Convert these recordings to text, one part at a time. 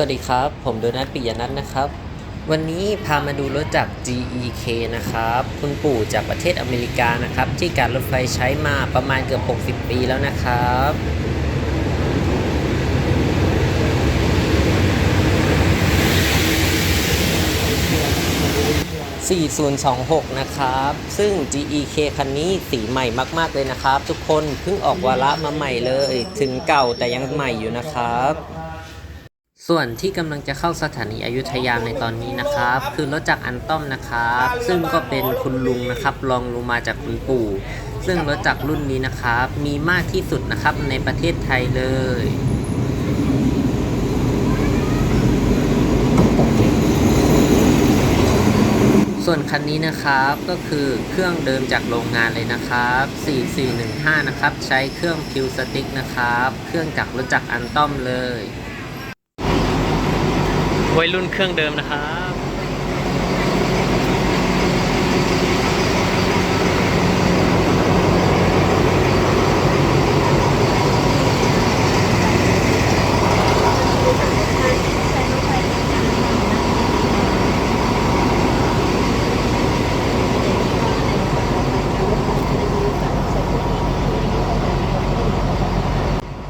วัสดีครับ ผมโดนัทปิยนัทนะครับ วันนี้พามาดูรถจาก GEK นะครับคุณปู่จากประเทศอเมริกานะครับ ที่การรถไฟใช้มาประมาณเกือบ 60 ปีแล้วนะครับ 4026 นะครับ ซึ่ง GEK คันนี้สีใหม่มาก ๆ เลยนะครับ ทุกคนเพิ่งออกวาระมาใหม่เลย ถึงเก่าแต่ยังใหม่อยู่นะครับ ส่วนที่กำลังจะเข้าสถานีอยุธยาในตอนนี้นะครับ คือรถจากอันต้อมนะครับ ซึ่งก็เป็นคุณลุงนะครับรองลงมาจากคุณปู่ ซึ่งรถจากรุ่นนี้นะครับ มีมากที่สุดนะครับในประเทศไทยเลยส่วนคันนี้นะครับก็คือเครื่องเดิมจากโรงงานเลยนะครับ 4415 นะครับ ใช้เครื่องพิวสติ๊กนะครับ เครื่องจากรถจักรอันต้อมเลย วัยรุ่นเครื่องเดิมนะครับ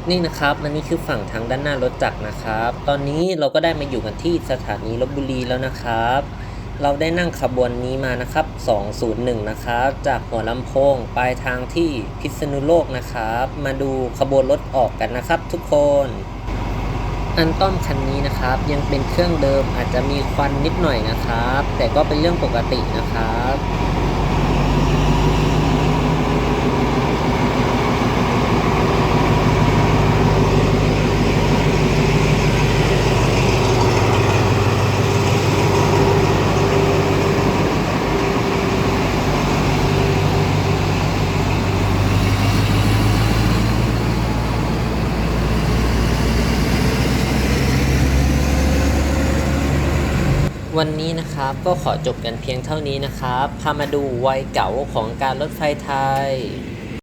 นี่นะครับอันนี้คือฝั่งทางด้านหน้ารถจักรนะครับ ตอนนี้เราก็ได้มาอยู่กันที่สถานีลบบุรีแล้วนะครับ เราได้นั่งขบวนนี้มานะครับ 201 นะครับ จากหัวลำโพงปลายทางที่พิษณุโลกนะครับ มาดูขบวนรถออกกันนะครับ ทุกคน อันต้อมคันนี้นะครับ ยังเป็นเครื่องเดิมอาจจะมีควันนิดหน่อยนะครับ แต่ก็เป็นเรื่องปกตินะครับ วันนี้นะครับก็ขอจบกันเพียงเท่านี้นะครับ พามาดูวัยเก่าของการรถไฟไทย